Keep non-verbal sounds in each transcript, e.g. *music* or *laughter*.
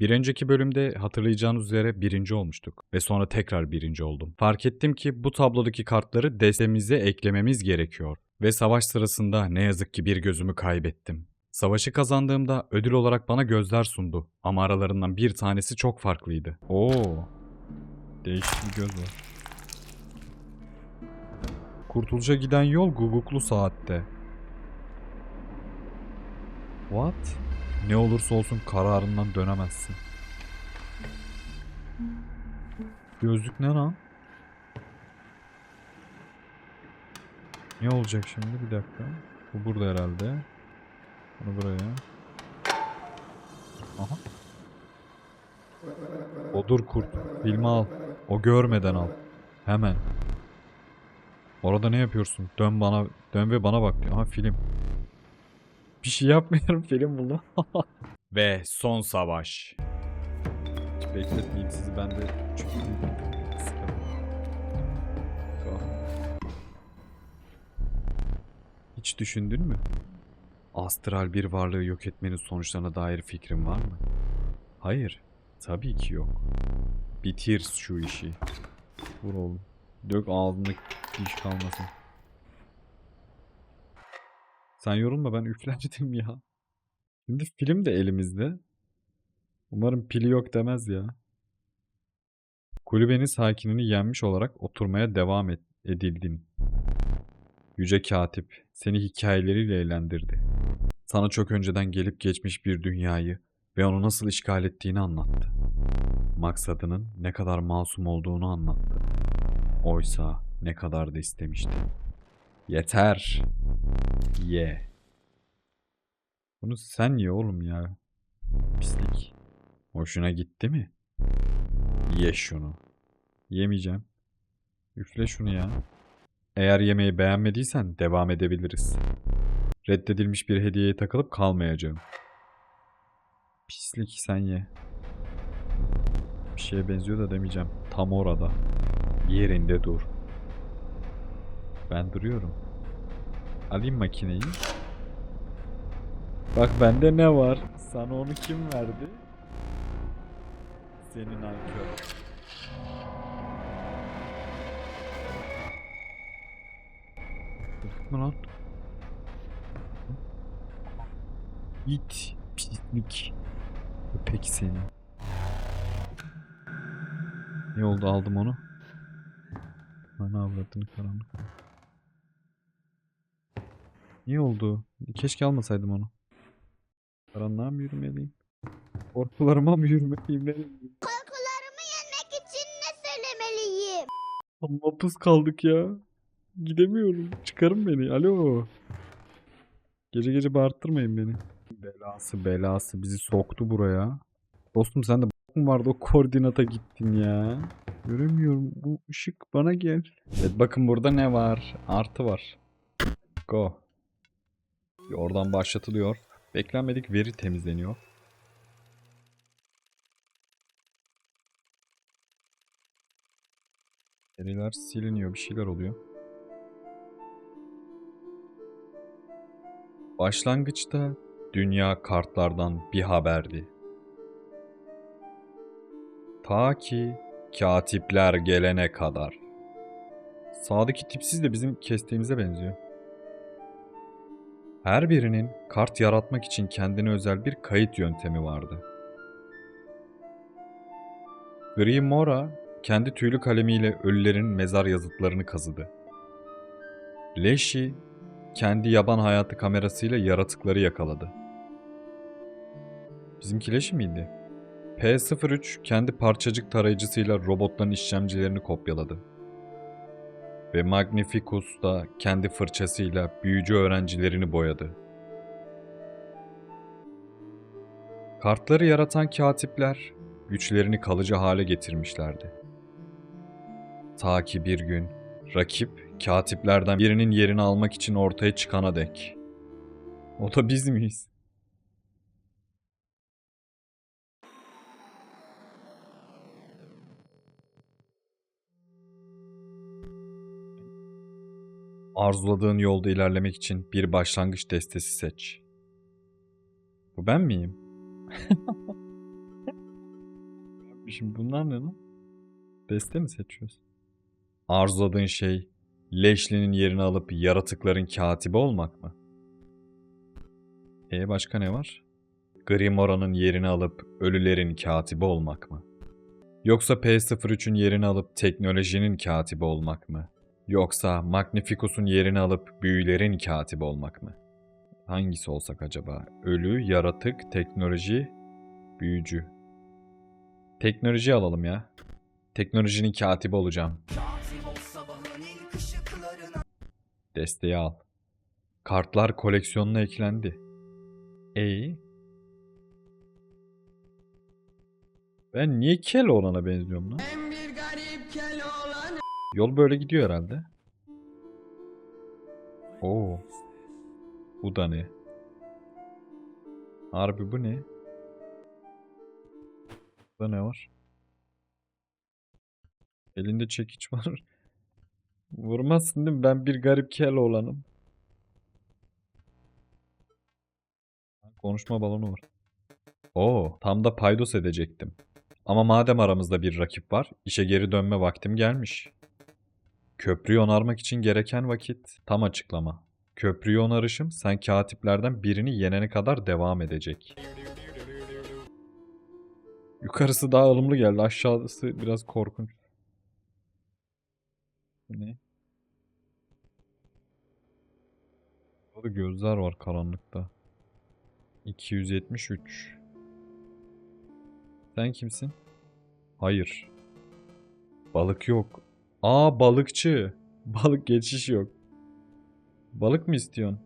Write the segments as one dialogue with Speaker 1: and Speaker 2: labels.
Speaker 1: Bir önceki bölümde hatırlayacağınız üzere birinci olmuştuk ve sonra tekrar birinci oldum. Fark ettim ki bu tablodaki kartları destemize eklememiz gerekiyor ve savaş sırasında ne yazık ki bir gözümü kaybettim. Savaşı kazandığımda ödül olarak bana gözler sundu ama aralarından bir tanesi çok farklıydı. Oo. Değişik bir göz var. Kurtuluşa giden yol guguklu saatte. What? Ne olursa olsun kararından dönemezsin. Gözlük ne lan? Ne olacak şimdi? Bir dakika. Bu burada herhalde. Bunu buraya. Aha. Odur kurt. Filmi al. O görmeden al. Hemen. Orada ne yapıyorsun? Dön bana, dön ve bana bak. Aha film. Bir şey yapmıyorum film bunu. *laughs* ve son savaş. Bekletmeyeyim sizi ben de çünkü. Hiç düşündün mü? Astral bir varlığı yok etmenin sonuçlarına dair fikrin var mı? Hayır. Tabii ki yok. Bitir şu işi. Vur oğlum. Dök ağzında diş kalmasın. Sen yorulma ben üflerdim ya. Şimdi film de elimizde. Umarım pili yok demez ya. Kulübenin sakinini yenmiş olarak oturmaya devam et, edildin. Yüce Katip seni hikayeleriyle eğlendirdi. Sana çok önceden gelip geçmiş bir dünyayı ve onu nasıl işgal ettiğini anlattı. Maksadının ne kadar masum olduğunu anlattı. Oysa ne kadar da istemişti. Yeter. Ye. Bunu sen ye oğlum ya. Pislik. Hoşuna gitti mi? Ye şunu. Yemeyeceğim. Üfle şunu ya. Eğer yemeği beğenmediysen devam edebiliriz. Reddedilmiş bir hediyeye takılıp kalmayacağım. Pislik sen ye. Bir şeye benziyor da demeyeceğim. Tam orada. Yerinde dur. Ben duruyorum. Alayım makineyi. Bak bende ne var? Sana onu kim verdi? Senin. Öldük mü lan? İt. Pislik. Köpek seni. Ne oldu aldım onu? Bana avradını karanlık. Niye oldu? Keşke almasaydım onu. Karanlığa mı yürümeliyim? Korkularıma mı yürümeliyim?
Speaker 2: Korkularımı yenmek için ne söylemeliyim?
Speaker 1: Mahpus kaldık ya. Gidemiyorum. Çıkarın beni. Alo. Gece gece bağırttırmayın beni. Belası belası bizi soktu buraya. Dostum sen de mu vardı o koordinata gittin ya. Göremiyorum. Bu ışık bana gel. Evet bakın burada ne var? Artı var. Go. Oradan başlatılıyor. Beklenmedik veri temizleniyor. Veriler siliniyor. Bir şeyler oluyor. Başlangıçta dünya kartlardan bir haberdi. Ta ki katipler gelene kadar. Sağdaki tipsiz de bizim kestiğimize benziyor. Her birinin kart yaratmak için kendine özel bir kayıt yöntemi vardı. Gri Mora kendi tüylü kalemiyle ölülerin mezar yazıtlarını kazıdı. Leşi kendi yaban hayatı kamerasıyla yaratıkları yakaladı. Bizimki Leşi miydi? P03 kendi parçacık tarayıcısıyla robotların işlemcilerini kopyaladı. Ve Magnificus da kendi fırçasıyla büyücü öğrencilerini boyadı. Kartları yaratan katipler güçlerini kalıcı hale getirmişlerdi. Ta ki bir gün rakip katiplerden birinin yerini almak için ortaya çıkana dek. O da biz miyiz? Arzuladığın yolda ilerlemek için bir başlangıç destesi seç. Bu ben miyim? *laughs* Şimdi bunlar ne lan? Deste mi seçiyoruz? Arzuladığın şey Leşli'nin yerini alıp yaratıkların katibi olmak mı? E başka ne var? Grimora'nın yerini alıp ölülerin katibi olmak mı? Yoksa P03'ün yerini alıp teknolojinin katibi olmak mı? Yoksa Magnificus'un yerini alıp büyülerin katibi olmak mı? Hangisi olsak acaba? Ölü, yaratık, teknoloji, büyücü. Teknoloji alalım ya. Teknolojinin katibi olacağım. Desteği al. Kartlar koleksiyonuna eklendi. E Ben niye Keloğlan'a benziyorum lan? Yol böyle gidiyor herhalde. Oo. Bu da ne? Harbi bu ne? Burada ne var? Elinde çekiç *laughs* var. Vurmazsın değil mi? Ben bir garip Keloğlan'ım. Konuşma balonu var. Oo, tam da paydos edecektim. Ama madem aramızda bir rakip var, işe geri dönme vaktim gelmiş. Köprüyü onarmak için gereken vakit. Tam açıklama. Köprüyü onarışım sen katiplerden birini yenene kadar devam edecek. Yukarısı daha ılımlı geldi. Aşağısı biraz korkunç. Ne? Burada gözler var karanlıkta. 273. Sen kimsin? Hayır. Balık yok. Aa balıkçı. *laughs* Balık geçiş yok. Balık mı istiyorsun?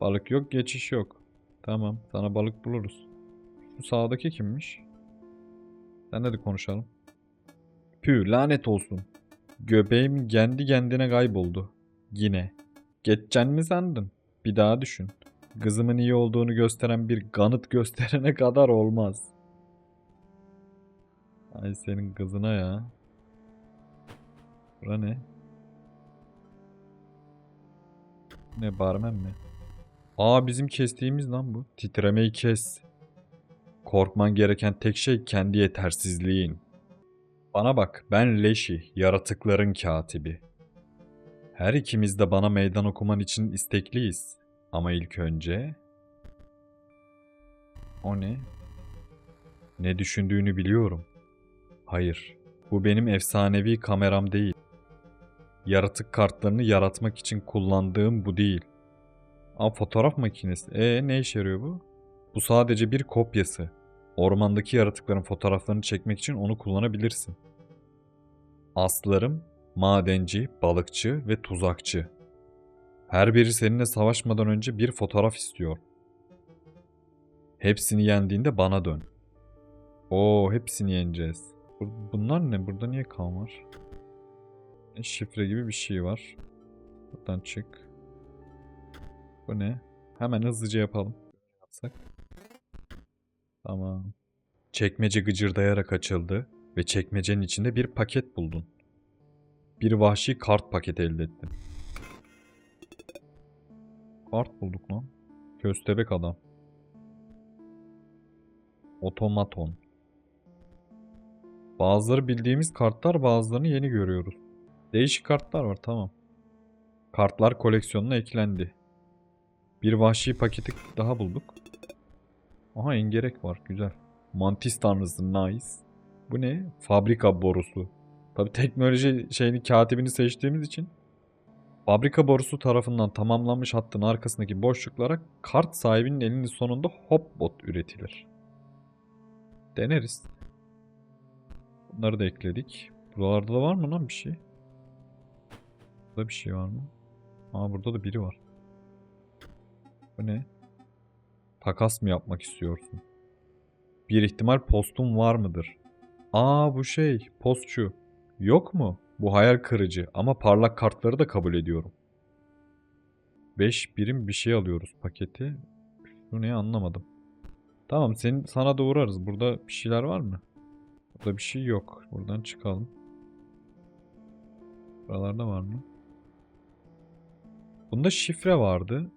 Speaker 1: Balık yok, geçiş yok. Tamam, sana balık buluruz. Şu sağdaki kimmiş? Senle de konuşalım. Pü, lanet olsun. Göbeğim kendi kendine kayboldu. Yine. Geçeceksin mi sandın? Bir daha düşün. Kızımın iyi olduğunu gösteren bir kanıt gösterene kadar olmaz. Ay senin kızına ya. Bura ne? Ne barmen mi? Aa bizim kestiğimiz lan bu. Titremeyi kes. Korkman gereken tek şey kendi yetersizliğin. Bana bak ben Leşi, yaratıkların katibi. Her ikimiz de bana meydan okuman için istekliyiz. Ama ilk önce... O ne? Ne düşündüğünü biliyorum. Hayır, bu benim efsanevi kameram değil. Yaratık kartlarını yaratmak için kullandığım bu değil. Aa fotoğraf makinesi. E ne işe yarıyor bu? Bu sadece bir kopyası. Ormandaki yaratıkların fotoğraflarını çekmek için onu kullanabilirsin. Aslarım, madenci, balıkçı ve tuzakçı. Her biri seninle savaşmadan önce bir fotoğraf istiyor. Hepsini yendiğinde bana dön. Oo, hepsini yeneceğiz. Bu- Bunlar ne? Burada niye kan var? E, Şifre gibi bir şey var. Buradan çık. Bu ne? Hemen hızlıca yapalım. Yapsak. Tamam. Çekmece gıcırdayarak açıldı ve çekmecenin içinde bir paket buldun. Bir vahşi kart paketi elde ettin. Kart bulduk lan. Köstebek adam. Otomaton. Bazıları bildiğimiz kartlar bazılarını yeni görüyoruz. Değişik kartlar var tamam. Kartlar koleksiyonuna eklendi. Bir vahşi paketi daha bulduk. Aha engerek var güzel. Mantis tanrısı nice. Bu ne? Fabrika borusu. Tabi teknoloji şeyini katibini seçtiğimiz için Fabrika borusu tarafından tamamlanmış hattın arkasındaki boşluklara kart sahibinin elinin sonunda hopbot üretilir. Deneriz. Bunları da ekledik. Buralarda da var mı lan bir şey? Burada bir şey var mı? Aa burada da biri var. Bu ne? Takas mı yapmak istiyorsun? Bir ihtimal postum var mıdır? Aa bu şey, postçu. Yok mu? Bu hayal kırıcı ama parlak kartları da kabul ediyorum. 5 birim bir şey alıyoruz paketi. Şu ne anlamadım. Tamam senin sana da uğrarız. Burada bir şeyler var mı? Burada bir şey yok. Buradan çıkalım. Buralarda var mı? Bunda şifre vardı.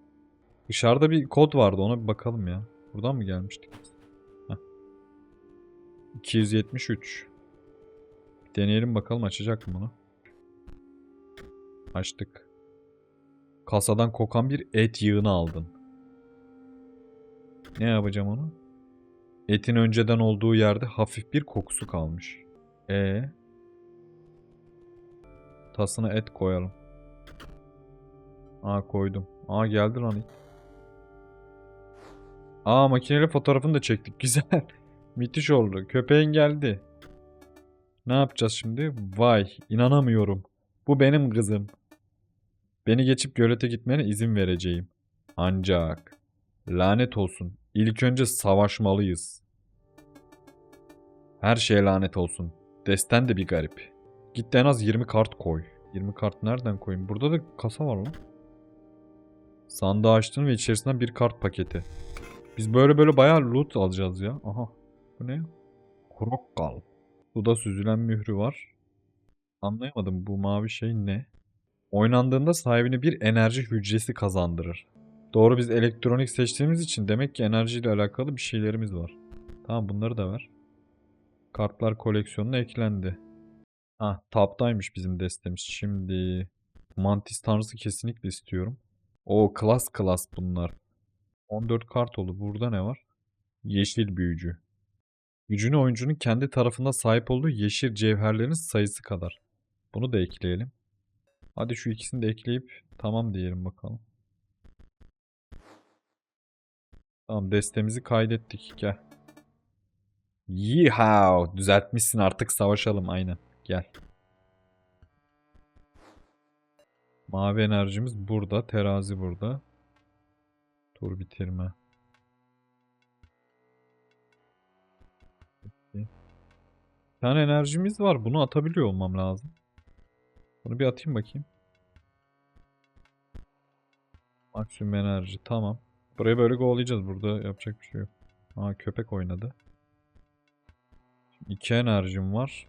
Speaker 1: Dışarıda bir kod vardı ona bir bakalım ya. Buradan mı gelmiştik? Heh. 273. Deneyelim bakalım açacak mı bunu. Açtık. Kasadan kokan bir et yığını aldın. Ne yapacağım onu? Etin önceden olduğu yerde hafif bir kokusu kalmış. E Tasına et koyalım. Aa koydum. Aa geldi lan. Aa makineyle fotoğrafını da çektik. *laughs* Güzel. Müthiş oldu. Köpeğin geldi. Ne yapacağız şimdi? Vay inanamıyorum. Bu benim kızım. Beni geçip gölete gitmene izin vereceğim. Ancak lanet olsun. İlk önce savaşmalıyız. Her şeye lanet olsun. Desten de bir garip. Git de en az 20 kart koy. 20 kart nereden koyayım? Burada da kasa var lan. Sandığı açtın ve içerisinden bir kart paketi. Biz böyle böyle bayağı loot alacağız ya. Aha. Bu ne? Krokkal. Suda süzülen mührü var. Anlayamadım bu mavi şey ne? Oynandığında sahibine bir enerji hücresi kazandırır. Doğru biz elektronik seçtiğimiz için demek ki enerjiyle alakalı bir şeylerimiz var. Tamam bunları da ver. Kartlar koleksiyonuna eklendi. Ha taptaymış bizim destemiz. Şimdi Mantis tanrısı kesinlikle istiyorum. O klas klas bunlar. 14 kart oldu. Burada ne var? Yeşil büyücü. Gücünü oyuncunun kendi tarafında sahip olduğu yeşil cevherlerin sayısı kadar. Bunu da ekleyelim. Hadi şu ikisini de ekleyip tamam diyelim bakalım. Tamam destemizi kaydettik. Gel. Yeehaw! Düzeltmişsin artık savaşalım aynen. Gel. Mavi enerjimiz burada. Terazi burada. Tur bitirme. Bir tane enerjimiz var. Bunu atabiliyor olmam lazım. Bunu bir atayım bakayım. Maksimum enerji. Tamam. Burayı böyle go'layacağız. Burada yapacak bir şey yok. Aa köpek oynadı. Şimdi iki enerjim var.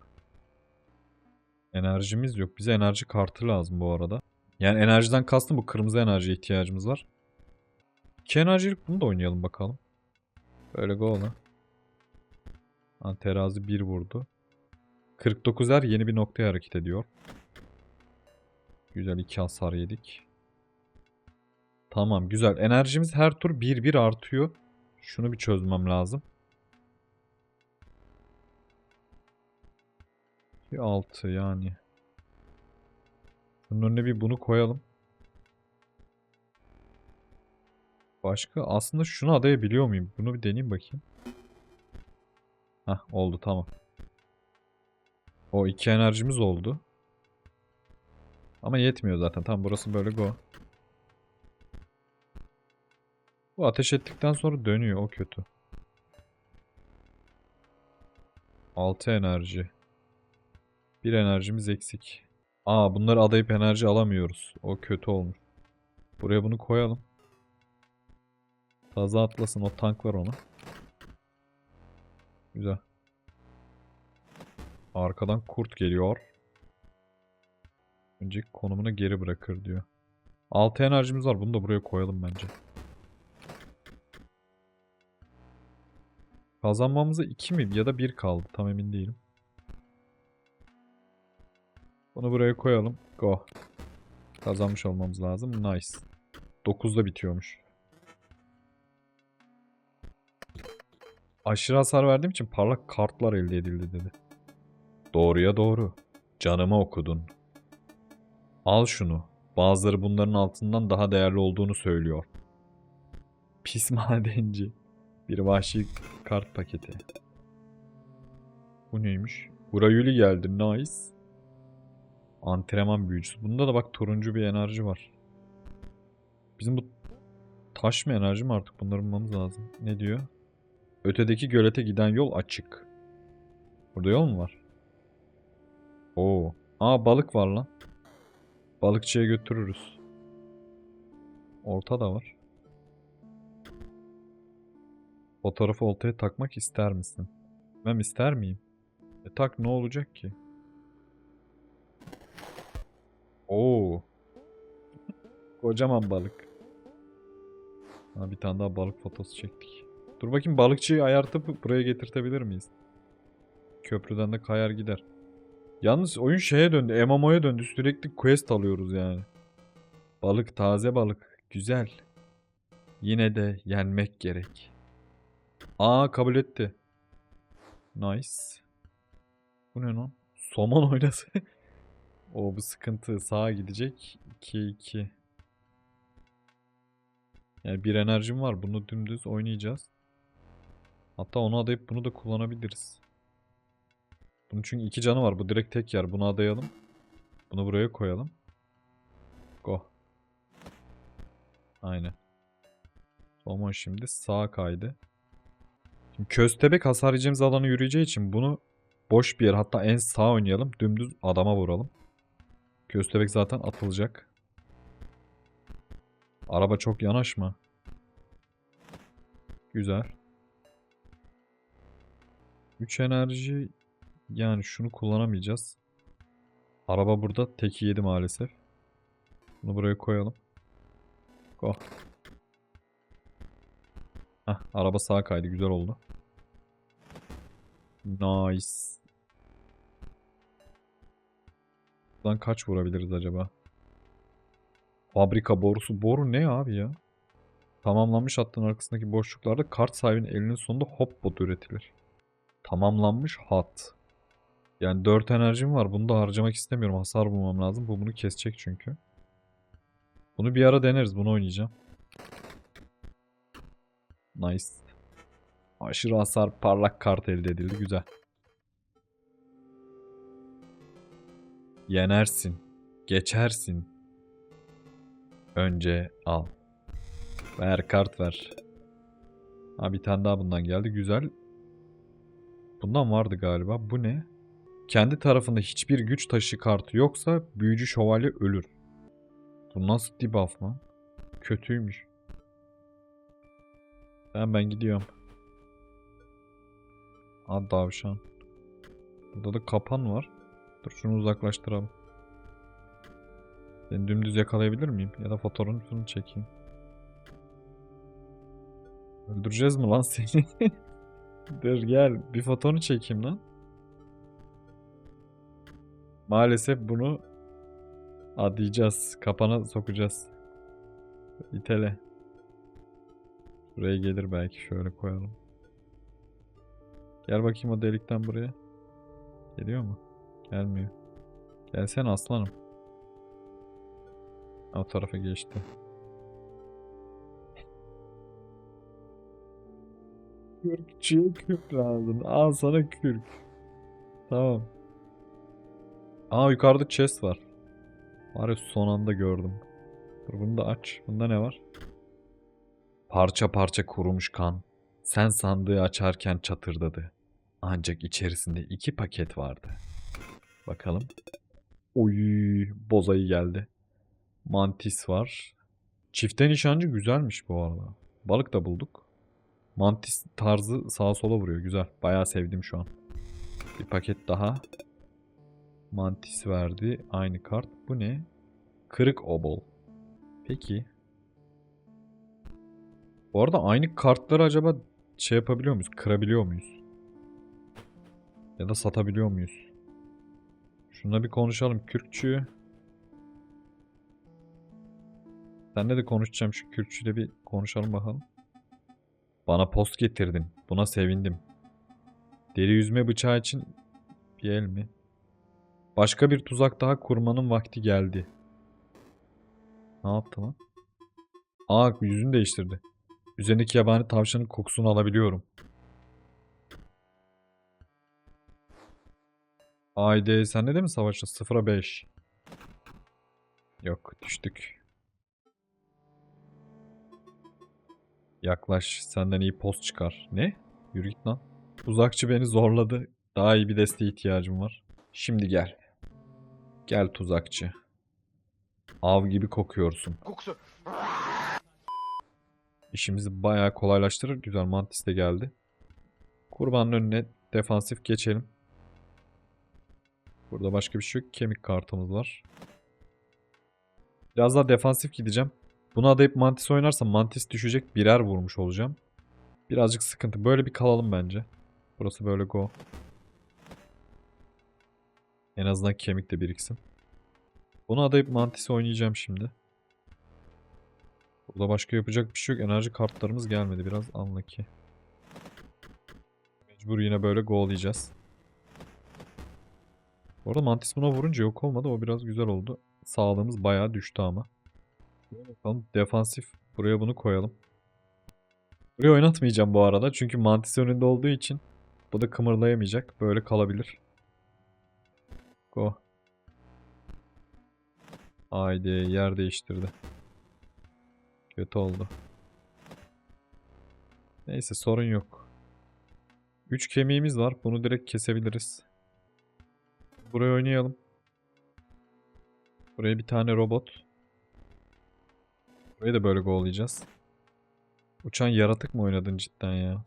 Speaker 1: Enerjimiz yok. Bize enerji kartı lazım bu arada. Yani enerjiden kastım bu kırmızı enerjiye ihtiyacımız var. İki enerjilik bunu da oynayalım bakalım. Böyle go'la. Ha, terazi 1 vurdu. 49'er yeni bir noktaya hareket ediyor. Güzel iki hasar yedik. Tamam güzel. Enerjimiz her tur 1-1 artıyor. Şunu bir çözmem lazım. 6 yani. Bunun önüne bir bunu koyalım. Başka aslında şunu adayabiliyor muyum? Bunu bir deneyeyim bakayım. Hah oldu tamam. O iki enerjimiz oldu. Ama yetmiyor zaten. Tam burası böyle go. Bu ateş ettikten sonra dönüyor. O kötü. 6 enerji. Bir enerjimiz eksik. Aa bunları adayıp enerji alamıyoruz. O kötü olmuş. Buraya bunu koyalım. Fazla atlasın o tank var ona. Güzel. Arkadan kurt geliyor. Önceki konumuna geri bırakır diyor. 6 enerjimiz var. Bunu da buraya koyalım bence. Kazanmamıza 2 mi ya da 1 kaldı. Tam emin değilim. Bunu buraya koyalım. Go. Kazanmış olmamız lazım. Nice. 9'da bitiyormuş. Aşırı hasar verdiğim için parlak kartlar elde edildi dedi. Doğruya doğru. Canımı okudun. Al şunu. Bazıları bunların altından daha değerli olduğunu söylüyor. Pis *laughs* madenci. Bir vahşi kart paketi. Bu neymiş? Urayuli geldi. Nice. Antrenman büyücüsü. Bunda da bak turuncu bir enerji var. Bizim bu taş mı enerji mi artık bunları bulmamız lazım. Ne diyor? Ötedeki gölete giden yol açık. Burada yol mu var? Oo. Aa balık var lan. Balıkçıya götürürüz. Olta da var. Fotoğrafı oltaya takmak ister misin? Ben ister miyim? E tak ne olacak ki? Oo. Kocaman balık. Ha, bir tane daha balık fotosu çektik. Dur bakayım balıkçıyı ayartıp buraya getirtebilir miyiz? Köprüden de kayar gider. Yalnız oyun şeye döndü. MMO'ya döndü. Sürekli quest alıyoruz yani. Balık taze balık. Güzel. Yine de yenmek gerek. Aa kabul etti. Nice. Bu ne lan? Somon oynası. *laughs* o bu sıkıntı. Sağa gidecek. 2-2. Yani bir enerjim var. Bunu dümdüz oynayacağız. Hatta onu adayıp bunu da kullanabiliriz. Bunun çünkü iki canı var. Bu direkt tek yer. Bunu adayalım. Bunu buraya koyalım. Go. Aynen. Somon şimdi sağa kaydı. Şimdi köstebek hasar yiyeceğimiz alanı yürüyeceği için bunu boş bir yer hatta en sağ oynayalım. Dümdüz adama vuralım. Köstebek zaten atılacak. Araba çok yanaşma. Güzel. 3 enerji yani şunu kullanamayacağız. Araba burada teki yedi maalesef. Bunu buraya koyalım. Go. Heh, araba sağa kaydı. Güzel oldu. Nice. Buradan kaç vurabiliriz acaba? Fabrika borusu. Boru ne abi ya? Tamamlanmış hattın arkasındaki boşluklarda kart sahibinin elinin sonunda hop bot üretilir. Tamamlanmış hat. Yani 4 enerjim var. Bunu da harcamak istemiyorum. Hasar bulmam lazım. Bu bunu kesecek çünkü. Bunu bir ara deneriz. Bunu oynayacağım. Nice. Aşırı hasar parlak kart elde edildi. Güzel. Yenersin. Geçersin. Önce al. Ver kart ver. Ha bir tane daha bundan geldi. Güzel. Bundan vardı galiba. Bu ne? Kendi tarafında hiçbir güç taşı kartı yoksa büyücü şövalye ölür. Bu nasıl debuff lan? Kötüymüş. Ben ben gidiyorum. Aa davşan. Burada da kapan var. Dur şunu uzaklaştıralım. Seni dümdüz yakalayabilir miyim? Ya da fotoğrafını çekeyim. Öldüreceğiz mi lan seni? *laughs* Dur gel bir fotoğrafını çekeyim lan. Maalesef bunu adayacağız. Kapana sokacağız. İtele. Buraya gelir belki şöyle koyalım. Gel bakayım o delikten buraya. Geliyor mu? Gelmiyor. Gelsene aslanım. O tarafa geçti. Kürkçüye kürk lazım. Al sana kürk. Tamam. Aa yukarıda chest var. Var ya son anda gördüm. Dur bunu da aç. Bunda ne var? Parça parça kurumuş kan. Sen sandığı açarken çatırdadı. Ancak içerisinde iki paket vardı. Bakalım. Oy, bozayı geldi. Mantis var. Çifte nişancı güzelmiş bu arada. Balık da bulduk. Mantis tarzı sağa sola vuruyor. Güzel. Bayağı sevdim şu an. Bir paket daha. Mantis verdi. Aynı kart. Bu ne? Kırık obol. Peki. Bu arada aynı kartları acaba şey yapabiliyor muyuz? Kırabiliyor muyuz? Ya da satabiliyor muyuz? Şununla bir konuşalım. Kürkçü. Seninle de konuşacağım. Şu kürkçüyle bir konuşalım bakalım. Bana post getirdin. Buna sevindim. Deri yüzme bıçağı için bir el mi? Başka bir tuzak daha kurmanın vakti geldi. Ne yaptı lan? Aa yüzünü değiştirdi. Üzerindeki yabani tavşanın kokusunu alabiliyorum. Haydi sen de mi savaştın? 0'a 5. Yok düştük. Yaklaş senden iyi post çıkar. Ne? Yürü git lan. Tuzakçı beni zorladı. Daha iyi bir desteğe ihtiyacım var. Şimdi gel. Gel tuzakçı. Av gibi kokuyorsun.
Speaker 3: Kokusu.
Speaker 1: İşimizi bayağı kolaylaştırır. Güzel mantis de geldi. Kurbanın önüne defansif geçelim. Burada başka bir şey yok. Kemik kartımız var. Biraz daha defansif gideceğim. Bunu adayıp mantis oynarsam mantis düşecek. Birer vurmuş olacağım. Birazcık sıkıntı. Böyle bir kalalım bence. Burası böyle go. En azından kemik de biriksin. Bunu adayıp mantisi oynayacağım şimdi. Burada başka yapacak bir şey yok. Enerji kartlarımız gelmedi. Biraz unlucky. Mecbur yine böyle go'layacağız. Bu arada mantis buna vurunca yok olmadı. O biraz güzel oldu. Sağlığımız bayağı düştü ama. Bakalım defansif. Buraya bunu koyalım. Buraya oynatmayacağım bu arada. Çünkü mantis önünde olduğu için bu da kımırlayamayacak. Böyle kalabilir. Go. Haydi yer değiştirdi. Kötü oldu. Neyse sorun yok. 3 kemiğimiz var. Bunu direkt kesebiliriz. Buraya oynayalım. Buraya bir tane robot. Burayı da böyle go'layacağız. Uçan yaratık mı oynadın cidden ya?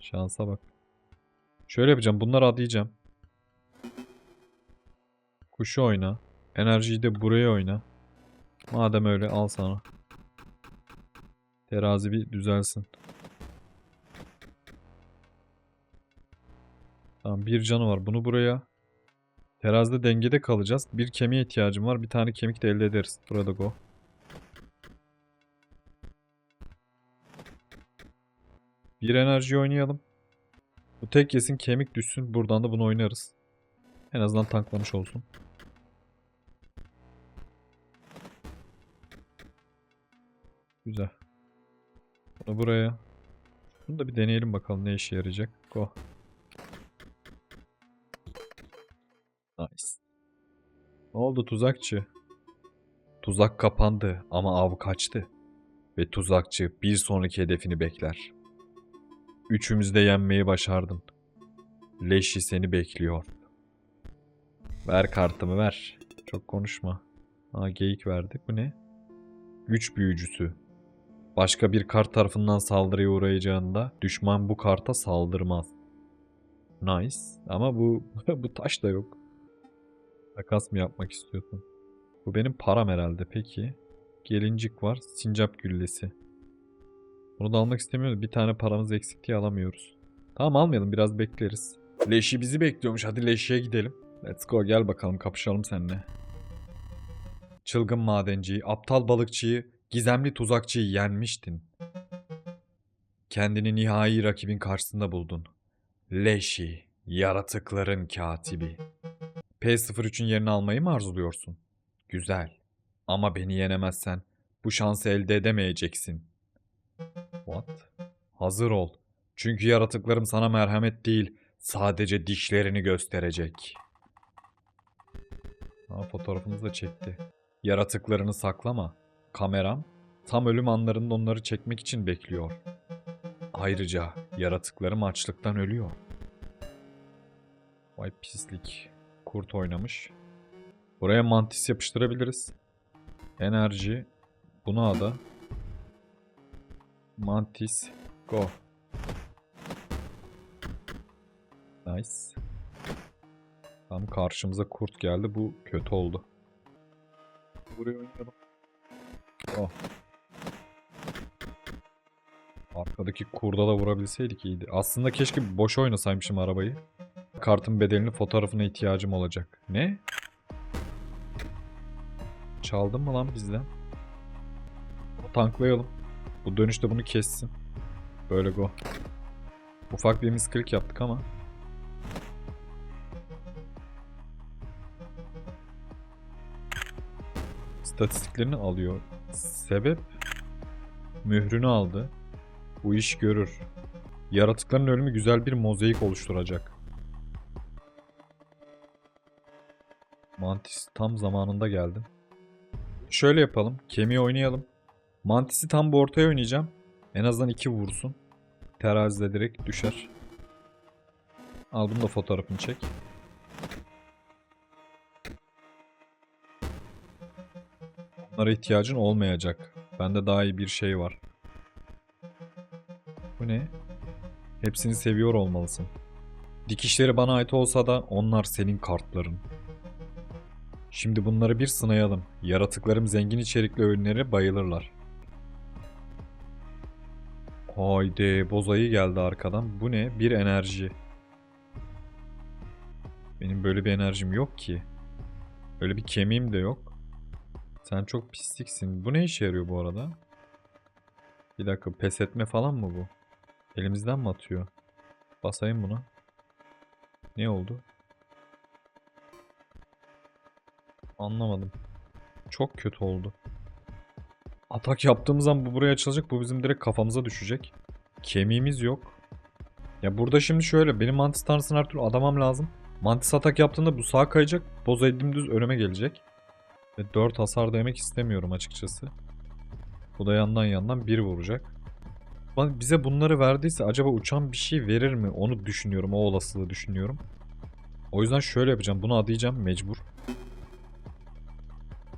Speaker 1: Şansa bak. Şöyle yapacağım. Bunları adayacağım. Kuşu oyna. Enerjiyi de buraya oyna. Madem öyle al sana. Terazi bir düzelsin. Tamam bir canı var. Bunu buraya. Terazide dengede kalacağız. Bir kemiğe ihtiyacım var. Bir tane kemik de elde ederiz. Burada go. Bir enerji oynayalım. Bu tek yesin kemik düşsün. Buradan da bunu oynarız. En azından tanklamış olsun. Güzel. Bunu buraya. Bunu da bir deneyelim bakalım ne işe yarayacak. Go. Ne oldu tuzakçı? Tuzak kapandı ama av kaçtı. Ve tuzakçı bir sonraki hedefini bekler. Üçümüz de yenmeyi başardın. Leşi seni bekliyor. Ver kartımı ver. Çok konuşma. Ha geyik verdik. Bu ne? Güç büyücüsü. Başka bir kart tarafından saldırıya uğrayacağında düşman bu karta saldırmaz. Nice. Ama bu *laughs* bu taş da yok. Takas mı yapmak istiyorsun? Bu benim param herhalde. Peki. Gelincik var. Sincap güllesi. Bunu da almak istemiyoruz. Bir tane paramız eksik diye alamıyoruz. Tamam almayalım. Biraz bekleriz. Leşi bizi bekliyormuş. Hadi Leşi'ye gidelim. Let's go. Gel bakalım kapışalım seninle. Çılgın madenciyi, aptal balıkçıyı, gizemli tuzakçıyı yenmiştin. Kendini nihai rakibin karşısında buldun. Leşi, yaratıkların katibi. P03'ün yerini almayı mı arzuluyorsun? Güzel. Ama beni yenemezsen bu şansı elde edemeyeceksin. What? Hazır ol. Çünkü yaratıklarım sana merhamet değil, sadece dişlerini gösterecek. Ha, fotoğrafımızı da çekti. Yaratıklarını saklama. Kameram tam ölüm anlarında onları çekmek için bekliyor. Ayrıca yaratıklarım açlıktan ölüyor. Vay pislik. Kurt oynamış. Buraya mantis yapıştırabiliriz. Enerji. Buna da. Mantis. Go. Nice. Tam karşımıza kurt geldi. Bu kötü oldu. Buraya oynayalım. Oh. Arkadaki kurda da vurabilseydik iyiydi. Aslında keşke boş oynasaymışım arabayı. Kartın bedelini fotoğrafına ihtiyacım olacak. Ne? Çaldın mı lan bizden? Tanklayalım. Bu dönüşte bunu kessin. Böyle go. Ufak bir misklik yaptık ama. İstatistiklerini alıyor. Sebep? Mührünü aldı. Bu iş görür. Yaratıkların ölümü güzel bir mozaik oluşturacak. Mantis tam zamanında geldin. Şöyle yapalım. Kemiği oynayalım. Mantis'i tam bu ortaya oynayacağım. En azından iki vursun. Terazide direkt düşer. Al bunu da fotoğrafını çek. Onlara ihtiyacın olmayacak. Bende daha iyi bir şey var. Bu ne? Hepsini seviyor olmalısın. Dikişleri bana ait olsa da onlar senin kartların. Şimdi bunları bir sınayalım. Yaratıklarım zengin içerikli öğünlere bayılırlar. Haydi bozayı geldi arkadan. Bu ne? Bir enerji. Benim böyle bir enerjim yok ki. Öyle bir kemiğim de yok. Sen çok pisliksin. Bu ne işe yarıyor bu arada? Bir dakika pes etme falan mı bu? Elimizden mi atıyor? Basayım buna. Ne oldu? Anlamadım. Çok kötü oldu. Atak yaptığımız zaman bu buraya açılacak. Bu bizim direkt kafamıza düşecek. Kemiğimiz yok. Ya burada şimdi şöyle. Benim mantis tanrısını her adamam lazım. Mantis atak yaptığında bu sağa kayacak. Boza dümdüz önüme gelecek. Ve 4 hasar da istemiyorum açıkçası. Bu da yandan yandan 1 vuracak. Bize bunları verdiyse acaba uçan bir şey verir mi? Onu düşünüyorum. O olasılığı düşünüyorum. O yüzden şöyle yapacağım. Bunu adayacağım mecbur.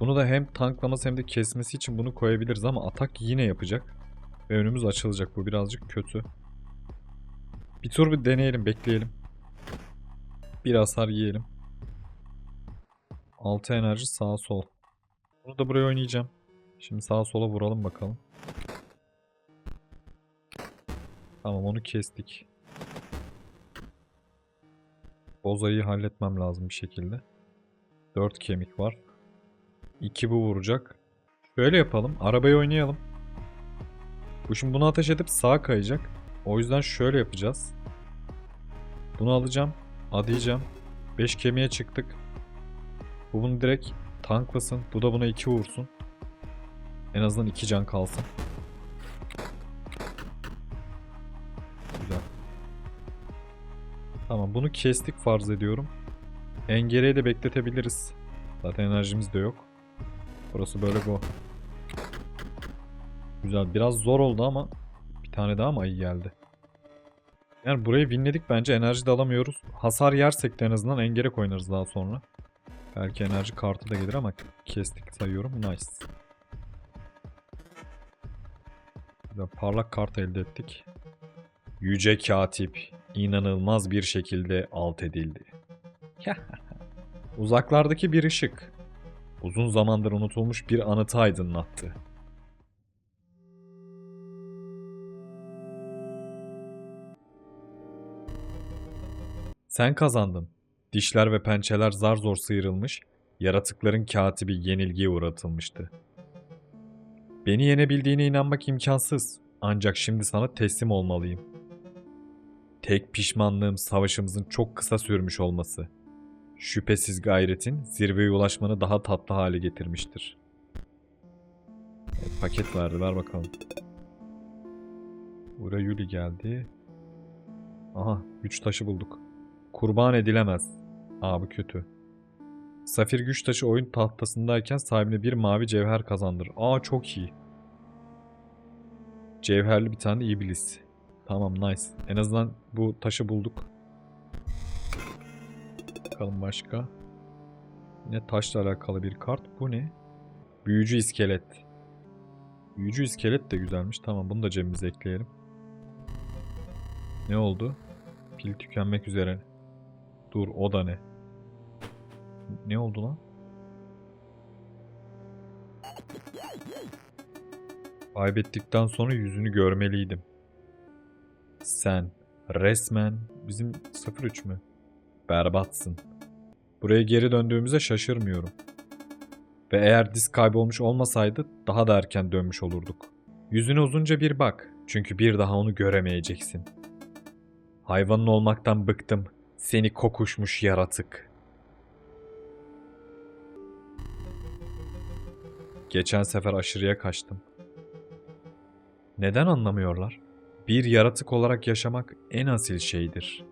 Speaker 1: Bunu da hem tanklaması hem de kesmesi için bunu koyabiliriz ama atak yine yapacak. Ve önümüz açılacak. Bu birazcık kötü. Bir tur bir deneyelim, bekleyelim. Bir hasar yiyelim. 6 enerji sağ sol. Bunu da buraya oynayacağım. Şimdi sağa sola vuralım bakalım. Tamam onu kestik. Bozayı halletmem lazım bir şekilde. 4 kemik var. 2 bu vuracak. Şöyle yapalım. Arabayı oynayalım. Bu şimdi bunu ateş edip sağa kayacak. O yüzden şöyle yapacağız. Bunu alacağım. Adayacağım. 5 kemiğe çıktık. Bu bunu direkt tanklasın. Bu da buna 2 vursun. En azından 2 can kalsın. Güzel. Tamam bunu kestik farz ediyorum. Engereyi de bekletebiliriz. Zaten enerjimiz de yok. Burası böyle go. Güzel. Biraz zor oldu ama bir tane daha mı ayı geldi? Yani burayı winledik bence enerji de alamıyoruz. Hasar yersek de en azından engerek oynarız daha sonra. Belki enerji kartı da gelir ama kestik sayıyorum. Nice. Güzel parlak kart elde ettik. Yüce Katip inanılmaz bir şekilde alt edildi. *laughs* Uzaklardaki bir ışık uzun zamandır unutulmuş bir anıtı aydınlattı. Sen kazandın. Dişler ve pençeler zar zor sıyrılmış, yaratıkların katibi yenilgiye uğratılmıştı. Beni yenebildiğine inanmak imkansız. Ancak şimdi sana teslim olmalıyım. Tek pişmanlığım savaşımızın çok kısa sürmüş olması. Şüphesiz gayretin zirveye ulaşmanı daha tatlı hale getirmiştir. Evet, paket verdi ver bakalım. Buraya Yuli geldi. Aha güç taşı bulduk. Kurban edilemez. Aa bu kötü. Safir güç taşı oyun tahtasındayken sahibine bir mavi cevher kazandır. Aa çok iyi. Cevherli bir tane iblis. Tamam nice. En azından bu taşı bulduk. Bakalım başka. Yine taşla alakalı bir kart. Bu ne? Büyücü iskelet. Büyücü iskelet de güzelmiş. Tamam bunu da cebimize ekleyelim. Ne oldu? Pil tükenmek üzere. Dur o da ne? Ne oldu lan? Kaybettikten sonra yüzünü görmeliydim. Sen resmen bizim 03 mü? Berbatsın. Buraya geri döndüğümüzde şaşırmıyorum. Ve eğer disk kaybolmuş olmasaydı daha da erken dönmüş olurduk. Yüzüne uzunca bir bak. Çünkü bir daha onu göremeyeceksin. Hayvanın olmaktan bıktım. Seni kokuşmuş yaratık. Geçen sefer aşırıya kaçtım. Neden anlamıyorlar? Bir yaratık olarak yaşamak en asil şeydir.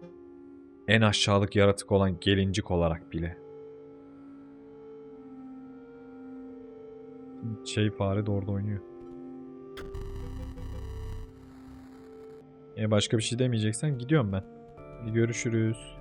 Speaker 1: En aşağılık yaratık olan gelincik olarak bile. Şey fare de orada oynuyor. E başka bir şey demeyeceksen gidiyorum ben. Görüşürüz.